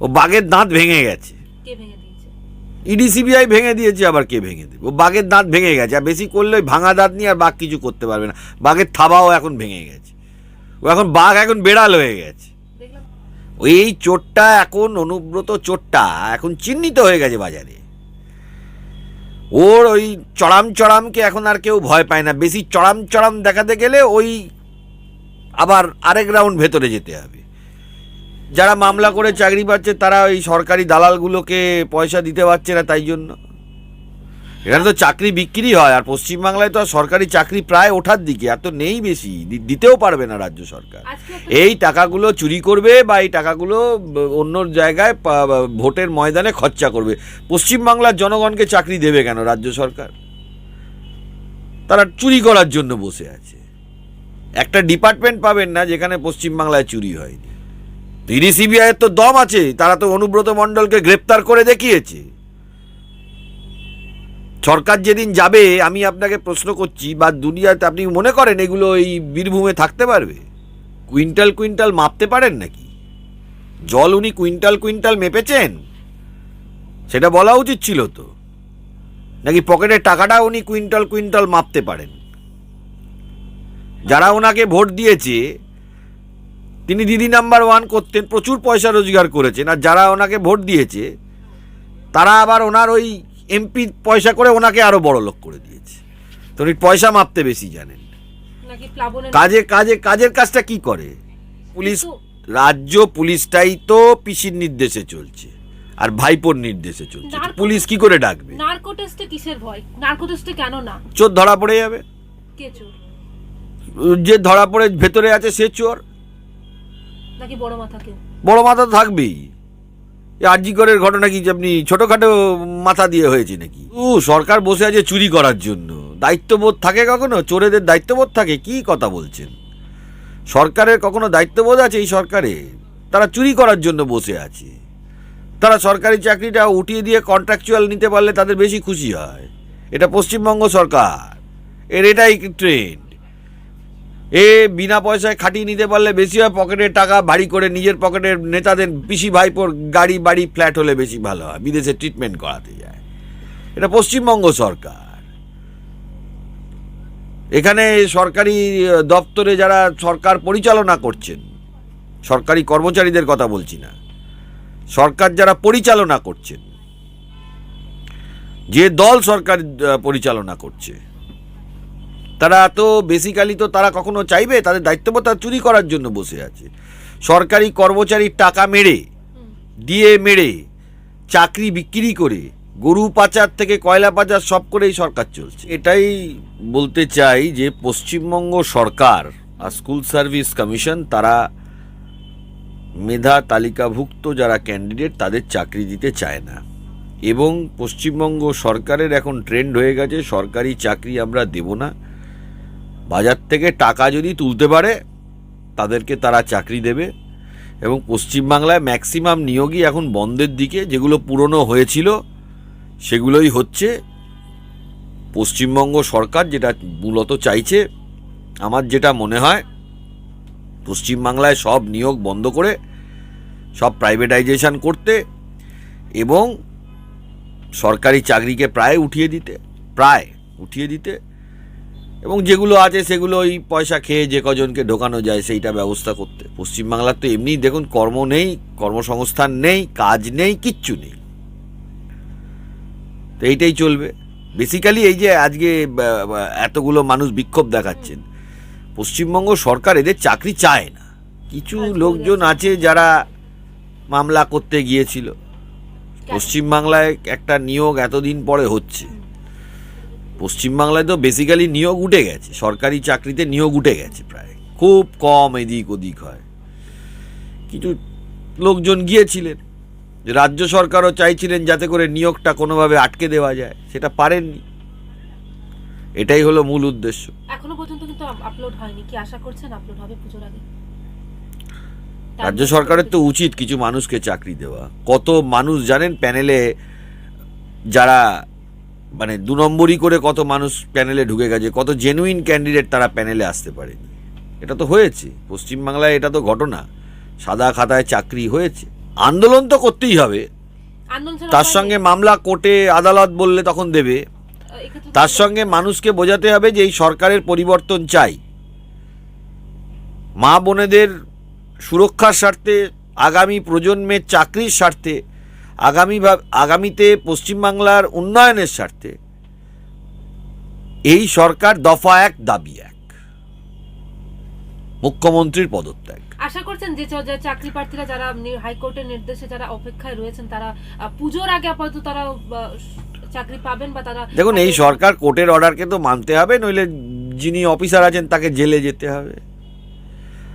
ও বাঘের দাঁত ভেঙে গেছে। কে ভেঙে দিয়েছে? ইডি সিবিআই ভেঙে দিয়েছে আবার কে ভেঙে দেবে? ও বাঘের দাঁত ভেঙে গেছে আর বেশি করলে ওই ভাঙা দাঁত নিয়ে আর বাঘ কিছু করতে পারবে না। বাঘের থাবাও এখন ভেঙে গেছে। ও এখন বাঘ এখন বেড়াল হয়ে গেছে। ওই এই চোরটা এখন অনুব্রত চোরটা এখন চিহ্নিত হয়ে গেছে বাজারে। ওর ওই চড়াম চড়ামকে এখন আর কেউ ভয় পায় না। বেশি চড়াম চড়াম দেখাতে গেলে ওই আবার আরেক রাউন্ড ভেতরে যেতে হবে। যারা মামলা করে চাকরি পাচ্ছে তারা ওই সরকারি দালালগুলোকে পয়সা দিতে পারছে না তাই জন্য। এখানে তো চাকরি বিক্রি হয় আর পশ্চিমবাংলায় তো সরকারি চাকরি প্রায় ওঠার দিকে আর তো নেই বেশি দিতেও পারবে না রাজ্য সরকার। এই টাকাগুলো চুরি করবে বা এই টাকাগুলো অন্য জায়গায় ভোটের ময়দানে খরচা করবে। পশ্চিমবাংলার জনগণকে চাকরি দেবে কেন রাজ্য সরকার? তারা চুরি করার জন্য বসে আছে। একটা ডিপার্টমেন্ট পাবেন না যেখানে পশ্চিমবাংলায় চুরি হয়নি। ইডি সিবিআই তো দম আছে, তারা তো অনুব্রত মণ্ডলকে গ্রেপ্তার করে দেখিয়েছে। সরকার যেদিন যাবে, আমি আপনাকে প্রশ্ন করছি, বা দুনিয়াতে আপনি মনে করেন এগুলো এই বীরভূমে থাকতে পারবে? কুইন্টাল কুইন্টাল মাপতে পারেন নাকি? জল উনি কুইন্টাল কুইন্টাল মেপেছেন? সেটা বলা উচিত ছিল তো। নাকি পকেটের টাকাটা উনি কুইন্টাল কুইন্টাল মাপতে পারেন? যারা ওনাকে ভোট দিয়েছে তিনি দিদি নাম্বার ওয়ান করতেন প্রচুর পয়সা রোজগার করেছেন আর যারা ওনাকে ভোট দিয়েছে তারা আবার ওনার ওই এমপি পয়সা করে ওনাকে আরও বড় লোক করে দিয়েছে। তো উনি পয়সা মাপতে বেশি জানেন। কাজে কাজে কাজের কাজটা কি করে? পুলিশ রাজ্য পুলিশটাই তো পিসির নির্দেশে চলছে আর ভাইপোর নির্দেশে চলছে। পুলিশ কি করে ডাকবে? নার্কো টেস্টে কিসের ভয়? নার্কো টেস্টে কেন না? চোর ধরা পড়ে যাবে। কে চোর? যে ধরা পড়ে ভেতরে আছে সে চোর। নাকি বড় মাথা কেউ? বড় মাথা তো থাকবেই। আরজিকরের ঘটনা কি আপনি ছোটখাটো মাথা দিয়ে হয়েছে নাকি? ও, সরকার বসে আছে চুরি করার জন্য। দায়িত্ববোধ থাকে কখনো? চোরেদের দায়িত্ববোধ থাকে? কি কথা বলছেন? সরকারের কখনো দায়িত্ববোধ আছে এই সরকারে? তারা চুরি করার জন্য বসে আছে। তারা সরকারি চাকরিটা উঠিয়ে দিয়ে কন্ট্রাকচুয়াল নিতে পারলে তাদের বেশি খুশি হয়। এটা পশ্চিমবঙ্গ সরকার। এর এটাই ট্রেন্ড এ বিনা পয়সায় খাটিয়ে নিতে পারলে বেশি হয় পকেটের টাকা ভারী করে নিজের পকেটের নেতাদের পিসি ভাইপোর গাড়ি, বাড়ি, ফ্ল্যাট হলে বেশি ভালো হয়, বিদেশে ট্রিটমেন্ট করাতে যায়। এটা পশ্চিমবঙ্গ সরকার। এখানে সরকারি দপ্তরে যারা সরকার পরিচালনা করছেন, সরকারি কর্মচারীদের কথা বলছি না, সরকার যারা পরিচালনা করছেন, যে দল সরকার পরিচালনা করছে তারা তো বেসিক্যালি তো তারা কখনো চাইবে? তাদের দায়িত্ববোধ চুরি করার জন্য বসে আছে। সরকারি কর্মচারীর টাকা মেরে, দিয়ে মেরে, চাকরি বিক্রি করে, গরু পাচার থেকে কয়লা পাচার সব করেই সরকার চলছে। এটাই বলতে চাই যে পশ্চিমবঙ্গ সরকার আর স্কুল সার্ভিস কমিশন তারা মেধা তালিকাভুক্ত যারা ক্যান্ডিডেট তাদের চাকরি দিতে চায় না। এবং পশ্চিমবঙ্গ সরকারের এখন ট্রেন্ড হয়ে গেছে, সরকারি চাকরি আমরা দেব না। বাজার থেকে টাকা যদি তুলতে পারে, তাদেরকে তারা চাকরি দেবে। এবং পশ্চিমবাংলায় ম্যাক্সিমাম নিয়োগই এখন বন্ধের দিকে, যেগুলো পুরনো হয়েছিল, সেগুলোই হচ্ছে পশ্চিমবঙ্গ সরকার যেটা মূলত চাইছে। আমার যেটা মনে হয়, পশ্চিমবাংলায় সব নিয়োগ বন্ধ করে, সব প্রাইভেটাইজেশন করতে এবং সরকারি চাকরিকে প্রায় উঠিয়ে দিতে, প্রায় উঠিয়ে দিতে এবং যেগুলো আছে সেগুলো ওই পয়সা খেয়ে যে কজনকে ঢোকানো যায় সেইটা ব্যবস্থা করতে। পশ্চিমবাংলার তো এমনি দেখুন কর্ম নেই কর্মসংস্থান নেই কাজ নেই কিচ্ছু নেই। তো এইটাই চলবে। বেসিক্যালি এই যে আজকে এতগুলো মানুষ বিক্ষোভ দেখাচ্ছেন পশ্চিমবঙ্গ সরকার এদের চাকরি চায় না। কিছু লোকজন আছে যারা মামলা করতে গিয়েছিল। পশ্চিমবাংলায় একটা নিয়োগ এতদিন পরে হচ্ছে। পশ্চিমবাংলায় তো বেসিক্যালি নিয়োগ উঠে গেছে সরকারি চাকরিতে নিয়োগ উঠে গেছে প্রায়। খুব কম এদিক ওদিক হয়। কিছু লোকজন গিয়েছিলেন রাজ্য সরকারও চাইছিলেন যাতে করে নিয়োগটা কোনোভাবে আটকে দেওয়া যায় সেটা পারেননি। এটাই হলো মূল উদ্দেশ্য। এখনও পর্যন্ত কিন্তু আপলোড হয়নি কি আশা করছেন আপলোড হবে পুজোর আগে? রাজ্য সরকারের তো উচিত কিছু মানুষকে চাকরি দেওয়া। কত মানুষ জানেন প্যানেলে যারা মানে দু নম্বরই করে কত মানুষ প্যানেলে ঢুকে গেছে কত জেনুইন ক্যান্ডিডেট তারা প্যানেলে আসতে পারেনি। এটা তো হয়েছে। পশ্চিমবাংলায় এটা তো ঘটনা। সাদা খাতায় চাকরি হয়েছে। আন্দোলন তো করতেই হবে। তার সঙ্গে মামলা কোর্টে আদালত বললে তখন দেবে। তার সঙ্গে মানুষকে বোঝাতে হবে যে এই সরকারের পরিবর্তন চাই। মা বোনেদের সুরক্ষার স্বার্থে আগামী প্রজন্মের চাকরির স্বার্থে আগামী আগামীতে পশ্চিমবাংলার উন্নয়নের স্বার্থে এই সরকার দফা এক দাবি এক। মুখ্যমন্ত্রীর পদত্যাগ। আশা করছেন যে চাকরি প্রার্থীরা যারা হাইকোর্টের নির্দেশে যারা অপেক্ষায় রয়েছেন তারা পুজোর আগে আপাতত তারা চাকরি পাবেন বা তারা দেখুন এই সরকার কোর্টের অর্ডারকে তো মানতে হবে নইলে যিনি অফিসার আছেন তাকে জেলে যেতে হবে।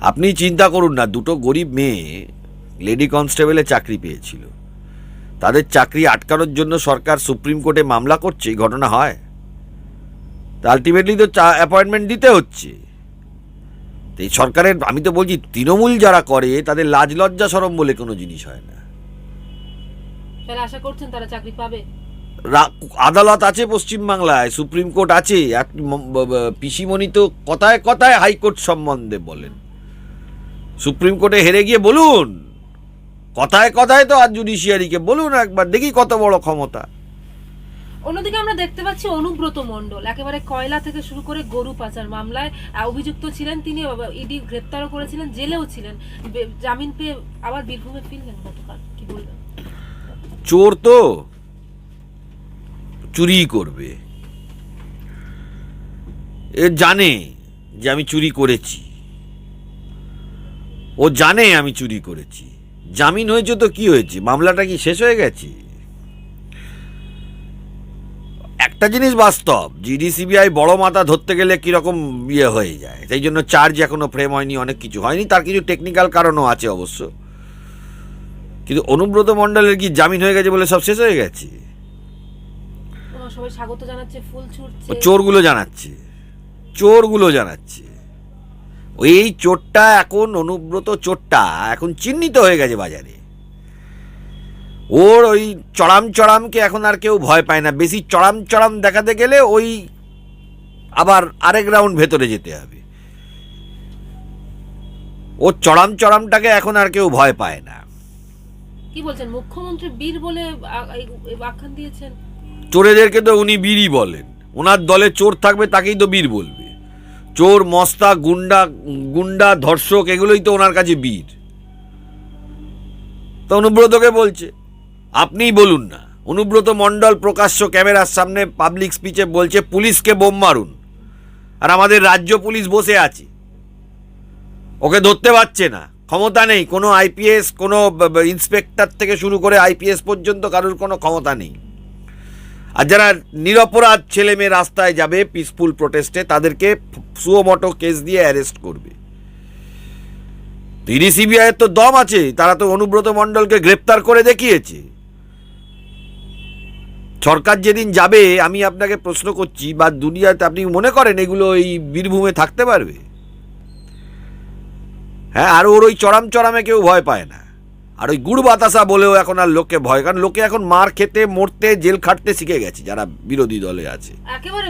আপনি চিন্তা করুন না দুটো গরিব মেয়ে লেডি কনস্টেবলে চাকরি পেয়েছিল। তাদের চাকরি আটকানোর জন্য সরকার সুপ্রিম কোর্টে মামলা করছে এই ঘটনা হয়। তা আলটিমেটলি তো অ্যাপয়েন্টমেন্ট দিতে হচ্ছে। তো এই সরকারের আমি তো বলছি তৃণমূল যারা করে তাদের লাজ লজ্জা সরম বলে কোনো জিনিস হয় না। আশা করছেন তারা চাকরি পাবে? আদালত আছে পশ্চিমবাংলায় সুপ্রিম কোর্ট আছে পিসিমণি তো কথায় কথায় হাইকোর্ট সম্বন্ধে বলেন। সুপ্রিম কোর্টে হেরে গিয়ে বলুন। কথায় কথায় তো আর জুডিশিয়ারিকে বলুন একবার দেখি কত বড় ক্ষমতা। অন্যদিকে আমরা দেখতে পাচ্ছি অনুব্রত মণ্ডল একেবারে কয়লা থেকে শুরু করে গরু পাচার মামলায় অভিযুক্ত ছিলেন তিনি ইডি গ্রেপ্তারও করেছিলেন জেলেও ছিলেন। জামিন পেয়ে আবার বীরভূমে ফিরলেন গতকাল কি বলবেন? চোর তো চুরি করবে। এ জানে যে আমি চুরি করেছি। ও জানে আমি চুরি করেছি। জামিন হয়েছে তো কি হয়েছে? মামলাটা কি শেষ হয়ে গেছে? একটা জিনিস বাস্তব জিডি সিবিআই বড় মাথা ধরতে গেলে কীরকম ইয়ে হয়ে যায়? সেই জন্য চার্জ এখনও ফ্রেম হয়নি অনেক কিছু হয়নি তার কিছু টেকনিক্যাল কারণও আছে অবশ্য। কিন্তু অনুব্রত মণ্ডলের কি জামিন হয়ে গেছে বলে সব শেষ হয়ে গেছে? চোরগুলো জানাচ্ছে। চোরগুলো জানাচ্ছে। এই চোরটা এখন অনুব্রত চোরটা এখন চিহ্নিত হয়ে গেছে বাজারে। ওর ওই চড়াম চড়ামকে এখন আর কেউ ভয় পায় না। বেশি চড়াম চড়াম দেখাতে গেলে ওই আবার আরেক রাউন্ড ভেতরে যেতে হবে। ও চড়াম চড়ামটাকে এখন আর কেউ ভয় পায় না। কি বলছেন? মুখ্যমন্ত্রী বীর বলে আখ্যান দিয়েছেন। চোরেদেরকে তো উনি বীরই বলেন। ওনার দলে চোর থাকবে তাকেই তো বীর বলবে। চোর, মস্তা, গুন্ডা গুন্ডা, ধর্ষক, এগুলোই তো ওনার কাছে বীর। তো অনুব্রতকে বলছে, আপনিই বলুন না। অনুব্রত মণ্ডল, প্রকাশ্য ক্যামেরার সামনে পাবলিক স্পিচে বলছে, পুলিশকে বোম মারুন। আর আমাদের রাজ্য পুলিশ বসে আছে। ওকে ধরতে পারছে না। ক্ষমতা নেই। কোনো আইপিএস কোনো ইন্সপেক্টর থেকে শুরু করে আইপিএস পর্যন্ত কারোর কোনো ক্ষমতা নেই। আর যারা নিরপরাধ ছেলে মেয়ে রাস্তায় যাবে পিসফুল প্রোটেস্টে তাদেরকে সুমোটো কেস দিয়ে অ্যারেস্ট করবে। ইডি সিবিআই তো দম আছে, তারা তো অনুব্রত মণ্ডলকে গ্রেপ্তার করে দেখিয়েছে। সরকার যেদিন যাবে, আমি আপনাকে প্রশ্ন করছি, বা দুনিয়াতে আপনি মনে করেন এগুলো এই বীরভূমে থাকতে পারবে? হ্যাঁ আর ওর ওই চড়াম চড়ামে কেউ ভয় পায় না। আর ওই গুড় বাতাসা বলেও এখন আর লোককে ভয় কারণ লোকে এখন মার খেতে মরতে জেল খাটতে শিখে গেছে যারা বিরোধী দলে আছে। একেবারে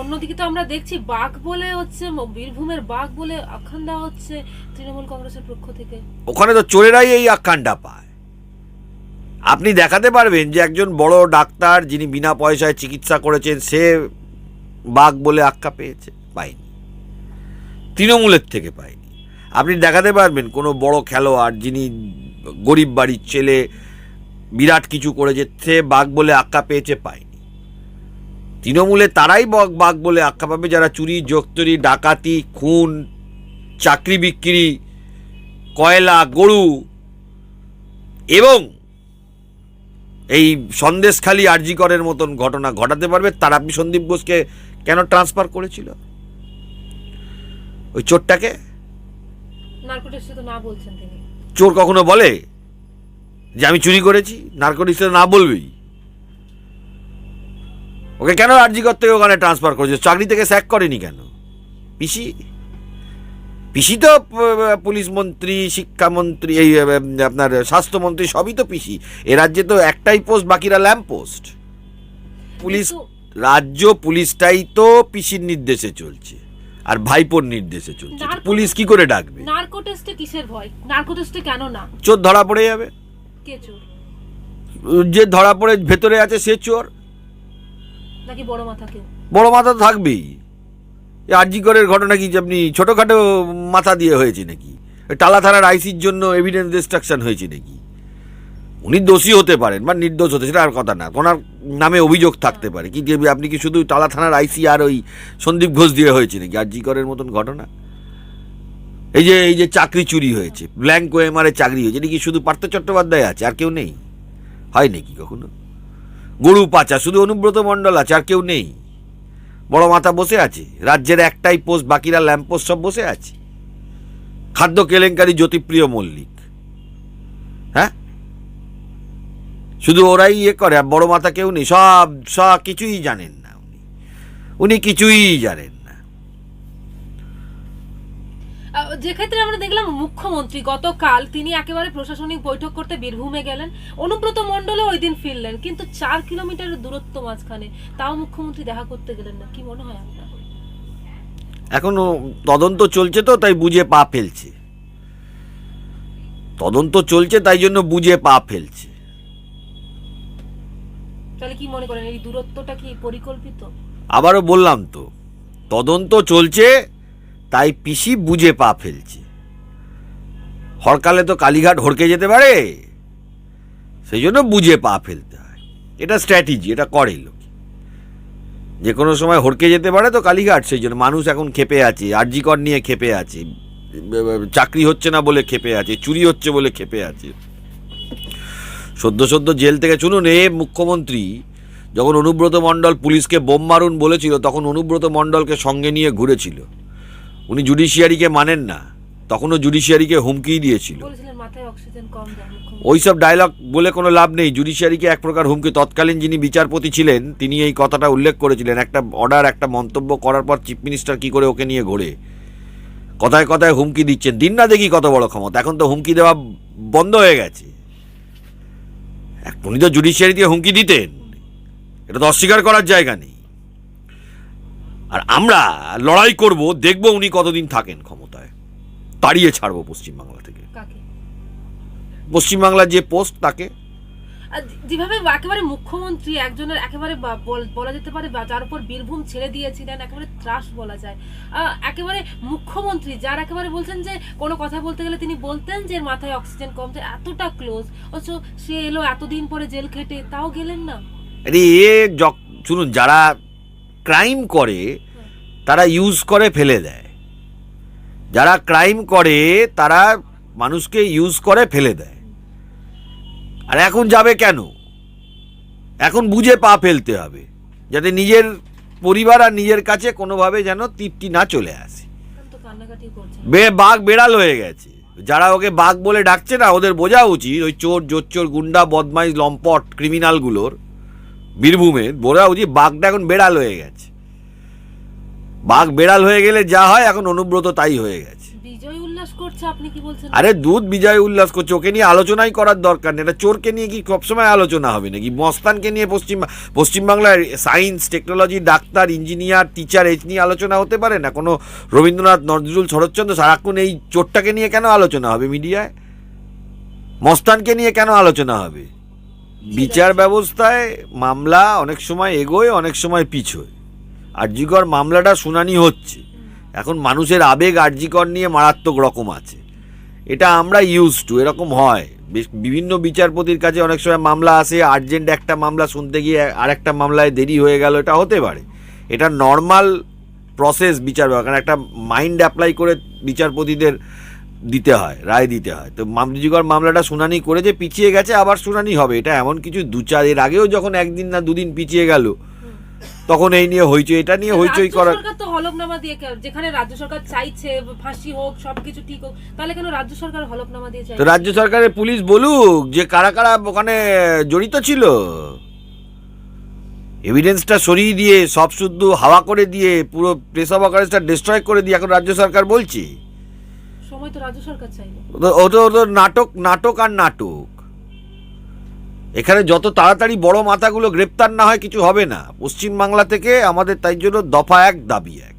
অন্যদিকে তো আমরা দেখছি বাঘ বলে হচ্ছে বীরভূমের বাঘ বলে আখ্যান দেওয়া হচ্ছে তৃণমূল কংগ্রেসের পক্ষ থেকে। ওখানে তো চোরেরাই এই আখ্যানটা পায়। আপনি দেখাতে পারবেন যে একজন বড় ডাক্তার যিনি বিনা পয়সায় চিকিৎসা করেছেন সে বাঘ বলে আখ্যা পেয়েছে পায়নি। তৃণমূলের থেকে পায়নি। আপনি দেখাতে পারবেন কোনো বড় খেলোয়াড় যিনি গরিব বাড়ির ছেলে, বিরাট কিছু করেছে, সে বাঘ বলে আখ্যা পেয়েছে, পায়নি। তৃণমূলে তারাই বাঘ বলে আখ্যা পাবে, যারা চুরি, জোক্তরি, ডাকাতি, খুন, চাকরি বিক্রি, কয়লা, গরু এবং এই সন্দেশখালী আরজিকরের মতন ঘটনা ঘটাতে পারবে। তার আপনি সন্দীপ ঘোষকে কেন ট্রান্সফার করেছিল? ওই চোরটাকে? নার্কোটিক্স তো না বলছেন তিনি। চোর কখনো বলে যে আমি চুরি করেছি? নার্কোটিক্স না বলবেই ওকে কেন আরজিকর থেকে ওখানে ট্রান্সফার করেছে চাকরি থেকে স্যাক করেনি কেন? পিসি? পিসি তো পুলিশ মন্ত্রী শিক্ষামন্ত্রী এই আপনার স্বাস্থ্যমন্ত্রী সবই তো পিসি। এ রাজ্যে তো একটাই পোস্ট বাকিরা ল্যাম্প পোস্ট পুলিশ রাজ্য পুলিশটাই তো পিসির নির্দেশে চলছে। আর ভাইপোর নির্দেশে চলছে। পুলিশ কি করে ডাকবে? নার্কো টেস্টে কিসের ভয়? নার্কো টেস্টে কেন না? চোর ধরা পড়ে যাবে। কে চোর? যে ধরা পড়ে ভেতরে আছে সে চোর। নাকি বড় মাথা কেউ? বড় মাথা তো থাকবেই। আরজিকরের ঘটনা কি যে আপনি ছোটোখাটো মাথা দিয়ে হয়েছে নাকি? টালা থানার আইসির জন্য এভিডেন্স ডিস্ট্রাকশন হয়েছে নাকি? উনি দোষী হতে পারেন বা নির্দোষ হতে, সেটা আর কথা না। ওনার নামে অভিযোগ থাকতে পারে। কি যে আপনি কি শুধু টালা থানার আইসি আর ওই সন্দীপ ঘোষ দিয়ে হয়েছে নাকি? আরজিকরের মতন ঘটনা? এই যে এই যে চাকরি চুরি হয়েছে ব্ল্যাঙ্ক ওয়েমারে চাকরি হয়েছে, এটা কি শুধু পার্থ চট্টোপাধ্যায় আছে? আর কেউ নেই? হয় নাকি কখনো? গরু পাচা, শুধু অনুব্রত মণ্ডল আছে, আর কেউ নেই? বড় মাথা বসে আছে? রাজ্যের একটাই পোস্ট, বাকিরা ল্যাম্প পোস্ট সব বসে আছে? খাদ্য কেলেঙ্কারি জ্যোতিপ্রিয় মল্লিক। হ্যাঁ? শুধু ওরাই ইয়ে করে আর বড় মাথা কেউ নেই। সব সব কিছুই জানেন না উনি। উনি কিছুই জানেন না। আহ, যে ক্ষেত্রে আমরা দেখলাম মুখ্যমন্ত্রী গতকাল তিনি একেবারে প্রশাসনিক বৈঠক করতে বীরভূমে গেলেন। অনুব্রত মণ্ডলও ওই দিন ফিরলেন কিন্তু চার কিলোমিটারের দূরত্ব মাঝখানে তাও মুখ্যমন্ত্রী দেখা করতে গেলেন না। কি মনে হয় আপনার? এখনও তদন্ত চলছে তো তাই বুঝে পা ফেলছে। তদন্ত চলছে তাই জন্য বুঝে পা ফেলছে। তাহলে কি মনে করেন, এই দূরত্বটা কি পরিকল্পিত? আবারও বললাম তো, তদন্ত চলছে, তাই পিসি বুঝে পা ফেলছে। হরকালে তো কালীঘাট হড়কে যেতে পারে, সেই জন্য বুঝে পা ফেলতে হয়। এটা স্ট্র্যাটেজি, এটা করে লোক। যে কোনো সময় হড়কে যেতে পারে তো কালীঘাট, সেই জন্য মানুষ এখন খেপে আছে, আরজিকর নিয়ে খেপে আছে, চাকরি হচ্ছে না বলে খেপে আছে, চুরি হচ্ছে বলে খেপে আছে। সদ্য সদ্য জেল থেকে শুনুন এ মুখ্যমন্ত্রী যখন অনুব্রত মণ্ডল পুলিশকে বোম মারুন বলেছিল তখন অনুব্রত মণ্ডলকে সঙ্গে নিয়ে ঘুরেছিল। উনি জুডিশিয়ারিকে মানেন না তখনও জুডিশিয়ারিকে হুমকি দিয়েছিল। ওইসব ডায়লগ বলে কোনো লাভ নেই। জুডিশিয়ারিকে এক প্রকার হুমকি। তৎকালীন যিনি বিচারপতি ছিলেন তিনি এই কথাটা উল্লেখ করেছিলেন। একটা অর্ডার একটা মন্তব্য করার পর চিফ মিনিস্টার কী করে ওকে নিয়ে ঘোরে? কথায় কথায় হুমকি দিচ্ছেন। দিন না দেখি কত বড় ক্ষমতা। এখন তো হুমকি দেওয়া বন্ধ হয়ে গেছে। এক- উনি তো দিয়ে হুমকি দিতেন। এটা তো অস্বীকার করার জায়গা নেই। আর আমরা লড়াই করব দেখব উনি কতদিন থাকেন ক্ষমতায়। তাড়িয়ে ছাড়বো পশ্চিমবাংলা থেকে। পশ্চিমবাংলার যে পোস্ট তাকে। যেভাবে একেবারে মুখ্যমন্ত্রী একজনের একেবারে বলা যেতে পারে বা যার উপর বীরভূম ছেড়ে দিয়েছিলেন একেবারে ত্রাস বলা যায়। একেবারে মুখ্যমন্ত্রী যার একেবারে বলছেন যে, কোনো কথা বলতে গেলে তিনি বলতেন যে মাথায় অক্সিজেন কম যায় এতটা ক্লোজ অথচ সে এলো এতদিন পরে জেল খেটে, তাও গেলেন না। আরে, এ শুনুন, যারা ক্রাইম করে, তারা ইউজ করে, ফেলে দেয়। যারা ক্রাইম করে, তারা মানুষকে ইউজ করে, ফেলে দেয়। আর এখন যাবে কেন? এখন বুঝে পা ফেলতে হবে যাতে নিজের পরিবার আর নিজের কাছে কোনোভাবে যেন তৃপ্তি না চলে আসে। বে বাঘ বেড়াল হয়ে গেছে। যারা ওকে বাঘ বলে ডাকছে না ওদের বোঝা উচিত ওই চোর জোচ্চোর গুন্ডা বদমাইশ লম্পট ক্রিমিনালগুলোর বীরভূমে বোঝা উচিত বাঘটা এখন বেড়াল হয়ে গেছে। বাঘ বেড়াল হয়ে গেলে যা হয় এখন অনুব্রত তাই হয়ে গেছে। উল্লাস করছে আপনি কি বলছেন? আরে দুধ বিজয় উল্লাস করছে ওকে নিয়ে আলোচনাই করার দরকার নেই। এটা চোরকে নিয়ে কি সবসময় আলোচনা হবে নাকি? মস্তানকে নিয়ে পশ্চিম পশ্চিমবাংলার science technology doctor engineer teacher এই নিয়ে আলোচনা হতে পারে না? কোনো রবীন্দ্রনাথ নজরুল শরৎচন্দ্র সারাক্ষণ এই চোরটাকে নিয়ে কেন আলোচনা হবে মিডিয়ায়? মস্তানকে নিয়ে কেন আলোচনা হবে? বিচার ব্যবস্থায় মামলা অনেক সময় এগোয় অনেক সময় পিছোয়। আর জিগর মামলাটা শুনানি হচ্ছে। এখন মানুষের আবেগ আরজিকর নিয়ে মারাত্মক রকম আছে। এটা আমরা ইউজ টু এরকম হয়। বিভিন্ন বিচারপতির কাছে অনেক সময় মামলা আসে আর্জেন্ট একটা মামলা শুনতে গিয়ে আরেকটা মামলায় দেরি হয়ে গেল, এটা হতে পারে। এটা নর্মাল প্রসেস বিচার কারণ একটা মাইন্ড অ্যাপ্লাই করে বিচারপতিদের দিতে হয়, রায় দিতে হয়। তো মামজিকর মামলাটা শুনানি করে যে পিছিয়ে গেছে, আবার শুনানি হবে। এটা এমন কিছু দু চার এর আগেও যখন একদিন না দুদিন পিছিয়ে গেল তখন এই নিয়ে হইচই এটা নিয়ে হইচই করার সরকার তো হলফনামা দিয়ে যেখানে রাজ্য সরকার চাইছে ফাঁসি হোক সবকিছু ঠিক হোক তাহলে কেন রাজ্য সরকার হলফনামা দিয়ে চাই তো রাজ্য সরকারের পুলিশ বলুক যে কারা কারা ওখানে জড়িত ছিল। এভিডেন্সটা সরিয়ে দিয়ে সব শুদ্ধ হাওয়া করে দিয়ে পুরো প্লেস অফ অকারেন্সটা ডিস্ট্রয় করে দিয়ে এখন রাজ্য সরকার বলছে। সময় তো রাজ্য সরকার চাইলো। তো ও তো নাটক নাটক আর নাটক। এখানে যত তাড়াতাড়ি বড় মাথাগুলো গ্রেপ্তার না হয়, কিছু হবে না। পশ্চিমবাংলা থেকে আমাদের তাই জন্য দফা এক দাবি এক।